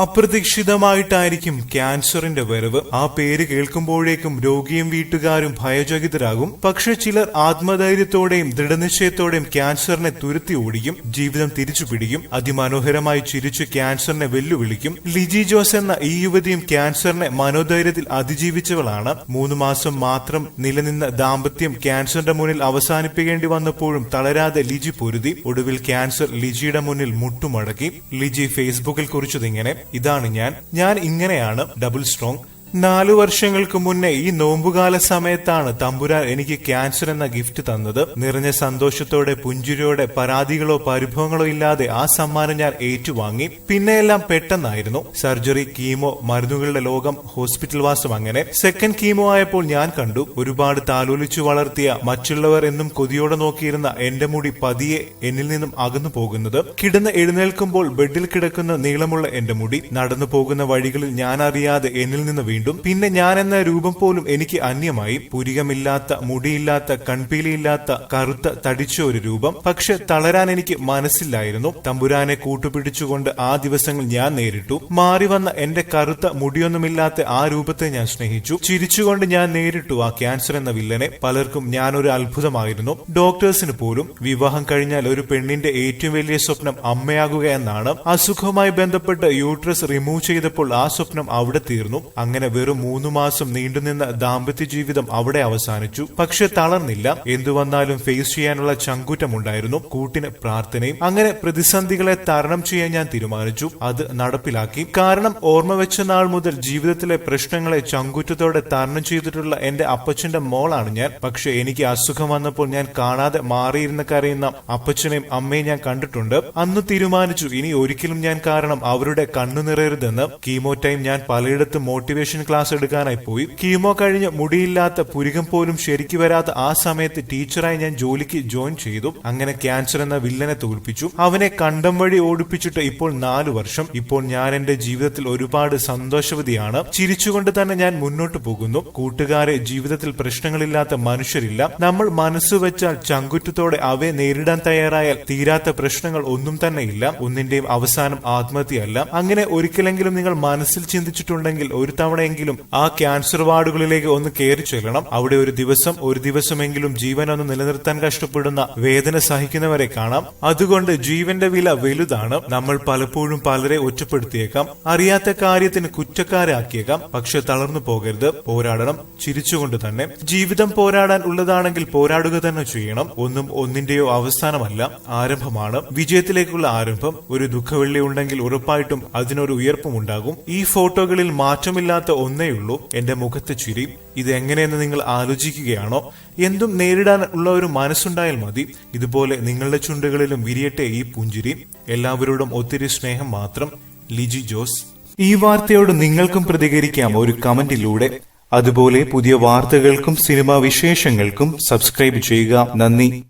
അപ്രതീക്ഷിതമായിട്ടായിരിക്കും ക്യാൻസറിന്റെ വരവ്. ആ പേര് കേൾക്കുമ്പോഴേക്കും രോഗിയും വീട്ടുകാരും ഭയചകിതരാകും. പക്ഷെ ചിലർ ആത്മധൈര്യത്തോടെയും ദൃഢനിശ്ചയത്തോടെയും ക്യാൻസറിനെ തുരുത്തി ഓടിക്കും ജീവിതം തിരിച്ചു പിടിക്കും അതിമനോഹരമായി ചിരിച്ച് ക്യാൻസറിനെ വെല്ലുവിളിക്കും. ലിജി ജോസ് എന്ന ഈ യുവതിയും ക്യാൻസറിനെ മനോധൈര്യത്തിൽ അതിജീവിച്ചവളാണ്. മൂന്ന് മാസം മാത്രം നിലനിന്ന ദാമ്പത്യം ക്യാൻസറിന്റെ മുന്നിൽ അവസാനിപ്പിക്കേണ്ടി വന്നപ്പോഴും തളരാതെ ലിജി പൊരുതി. ഒടുവിൽ ക്യാൻസർ ലിജിയുടെ മുന്നിൽ മുട്ടുമടക്കി. ലിജി ഫേസ്ബുക്കിൽ കുറിച്ചതിങ്ങനെ. ഇതാണ് ഞാൻ. ഞാൻ ഇങ്ങനെയാണ് ഡബിൾ സ്ട്രോങ് നാലു വർഷങ്ങൾക്ക് മുന്നേ ഈ നോമ്പുകാല സമയത്താണ് തമ്പുരാൻ എനിക്ക് ക്യാൻസർ എന്ന ഗിഫ്റ്റ് തന്നത്. നിറഞ്ഞ സന്തോഷത്തോടെ പുഞ്ചിരിയോടെ പരാതികളോ പരിഭവങ്ങളോ ഇല്ലാതെ ആ സമ്മാനം ഞാൻ ഏറ്റുവാങ്ങി. പിന്നെയെല്ലാം പെട്ടെന്നായിരുന്നു. സർജറി കീമോ മരുന്നുകളുടെ ലോകം ഹോസ്പിറ്റൽ വാസം അങ്ങനെ. സെക്കൻഡ് കീമോ ആയപ്പോൾ ഞാൻ കണ്ടു. ഒരുപാട് താലോലിച്ചു വളർത്തിയ മറ്റുള്ളവർ എന്നും കൊതിയോടെ നോക്കിയിരുന്ന എന്റെ മുടി പതിയെ എന്നിൽ നിന്നും അകന്നു പോകുന്നത്. കിടന്ന് എഴുന്നേൽക്കുമ്പോൾ ബെഡിൽ കിടക്കുന്ന നീളമുള്ള എന്റെ മുടി നടന്നു പോകുന്ന വഴികളിൽ ഞാൻ അറിയാതെ എന്നിൽ നിന്ന് വീണ്ടും പിന്നെ ഞാൻ എന്ന രൂപം പോലും എനിക്ക് അന്യമായി പുരികമില്ലാത്ത മുടിയില്ലാത്ത കൺപീലിയില്ലാത്ത കറുത്ത തടിച്ച ഒരു രൂപം. പക്ഷെ തളരാൻ എനിക്ക് മനസ്സില്ലായിരുന്നു. തമ്പുരാനെ കൂട്ടുപിടിച്ചുകൊണ്ട് ആ ദിവസങ്ങൾ ഞാൻ നേരിട്ടു. മാറി വന്ന എന്റെ കറുത്ത മുടിയൊന്നുമില്ലാത്ത ആ രൂപത്തെ ഞാൻ സ്നേഹിച്ചു. ചിരിച്ചുകൊണ്ട് ഞാൻ നേരിട്ടു ആ ക്യാൻസർ എന്ന വില്ലനെ. പലർക്കും ഞാനൊരു അത്ഭുതമായിരുന്നു. ഡോക്ടേഴ്സിന് പോലും വിവാഹം കഴിഞ്ഞാൽ ഒരു പെണ്ണിന്റെ ഏറ്റവും വലിയ സ്വപ്നം അമ്മയാകുക എന്നാണ്. അസുഖവുമായി ബന്ധപ്പെട്ട് യൂട്രസ് റിമൂവ് ചെയ്തപ്പോൾ ആ സ്വപ്നം അവിടെ തീർന്നു. അങ്ങനെ വെറും മൂന്ന് മാസം നീണ്ടുനിന്ന ദാമ്പത്യ ജീവിതം അവിടെ അവസാനിച്ചു. പക്ഷെ തളർന്നില്ല. എന്തുവന്നാലും ഫേസ് ചെയ്യാനുള്ള ചങ്കൂറ്റമുണ്ടായിരുന്നു. കൂട്ടിന് പ്രാർത്ഥനയും അങ്ങനെ പ്രതിസന്ധികളെ തരണം ചെയ്യാൻ ഞാൻ തീരുമാനിച്ചു. അത് നടപ്പിലാക്കി. കാരണം ഓർമ്മ വെച്ച നാൾ മുതൽ ജീവിതത്തിലെ പ്രശ്നങ്ങളെ ചങ്കൂറ്റത്തോടെ തരണം ചെയ്തിട്ടുള്ള എന്റെ അപ്പച്ചന്റെ മോളാണ് ഞാൻ. പക്ഷെ എനിക്ക് അസുഖം വന്നപ്പോൾ ഞാൻ കാണാതെ മാറിയിരുന്ന കരയുന്ന അപ്പച്ചനെയും അമ്മയും ഞാൻ കണ്ടിട്ടുണ്ട്. അന്ന് തീരുമാനിച്ചു ഇനി ഒരിക്കലും ഞാൻ കാരണം അവരുടെ കണ്ണു നിറയരുതെന്ന്. കീമോ ടൈം ഞാൻ പലയിടത്തും മോട്ടിവേഷൻ ക്ലാസ് എടുക്കാനായി പോയി. കീമോ കഴിഞ്ഞ് മുടിയില്ലാത്ത പുരികം പോലും ശരിക്കു വരാത്ത ആ സമയത്ത് ടീച്ചറായി ഞാൻ ജോലിക്ക് ജോയിൻ ചെയ്തു. അങ്ങനെ ക്യാൻസർ എന്ന വില്ലനെ തോൽപ്പിച്ചു. അവനെ കണ്ടം വഴി ഓടിപ്പിച്ചിട്ട് ഇപ്പോൾ നാല് വർഷം. ഇപ്പോൾ ഞാൻ എന്റെ ജീവിതത്തിൽ ഒരുപാട് സന്തോഷവതിയാണ്. ചിരിച്ചുകൊണ്ട് തന്നെ ഞാൻ മുന്നോട്ട് പോകുന്നു. കൂട്ടുകാരെ ജീവിതത്തിൽ പ്രശ്നങ്ങളില്ലാത്ത മനുഷ്യരില്ല. നമ്മൾ മനസ്സ് വെച്ചാൽ ചങ്കുറ്റത്തോടെ അവയെ നേരിടാൻ തയ്യാറായാൽ തീരാത്ത പ്രശ്നങ്ങൾ ഒന്നും തന്നെ ഇല്ല. ഒന്നിന്റെയും അവസാനം ആത്മഹത്യയല്ല. അങ്ങനെ ഒരിക്കലെങ്കിലും നിങ്ങൾ മനസ്സിൽ ചിന്തിച്ചിട്ടുണ്ടെങ്കിൽ ഒരു തവണയെങ്കിലും ആ ക്യാൻസർ വാർഡുകളിലേക്ക് ഒന്ന് കയറി ചെല്ലണം. അവിടെ ഒരു ദിവസം ഒരു ദിവസമെങ്കിലും ജീവൻ ഒന്ന് നിലനിർത്താൻ കഷ്ടപ്പെടുന്ന വേദന സഹിക്കുന്നവരെ കാണാം. അതുകൊണ്ട് ജീവന്റെ വില വലുതാണ്. നമ്മൾ പലപ്പോഴും പലരെ ഒറ്റപ്പെടുത്തിയേക്കാം. അറിയാത്ത കാര്യത്തിന് കുറ്റക്കാരാക്കിയേക്കാം. പക്ഷെ തളർന്നു പോകരുത്. പോരാടണം. ചിരിച്ചുകൊണ്ട് തന്നെ. ജീവിതം പോരാടാൻ ഉള്ളതാണെങ്കിൽ പോരാടുക തന്നെ ചെയ്യണം. ഒന്നും ഒന്നിന്റെയോ അവസാനമല്ല ആരംഭമാണ്. വിജയത്തിലേക്കുള്ള ആരംഭം. ഒരു ദുഃഖവെള്ളി ഉണ്ടെങ്കിൽ ഉറപ്പായിട്ടും അതിനൊരു ഉയർപ്പും ഉണ്ടാകും ഈ ഫോട്ടോകളിൽ മാറ്റമില്ലാത്ത ഒന്നേയുള്ളൂ. എന്റെ മുഖത്തെ ചിരി ഇത് എങ്ങനെയെന്ന് നിങ്ങൾ ആലോചിക്കുകയാണോ? എന്തും നേരിടാൻ ഉള്ള ഒരു മനസ്സുണ്ടായാൽ മതി. ഇതുപോലെ നിങ്ങളുടെ ചുണ്ടുകളിലും വിരിയട്ടെ ഈ പുഞ്ചിരി. എല്ലാവരോടും ഒത്തിരി സ്നേഹം മാത്രം. ലിജി ജോസ്. ഈ വാർത്തയോട് നിങ്ങൾക്കും പ്രതികരിക്കാം ഒരു കമന്റിലൂടെ. അതുപോലെ പുതിയ വാർത്തകൾക്കും സിനിമാ വിശേഷങ്ങൾക്കും സബ്സ്ക്രൈബ് ചെയ്യുക. നന്ദി.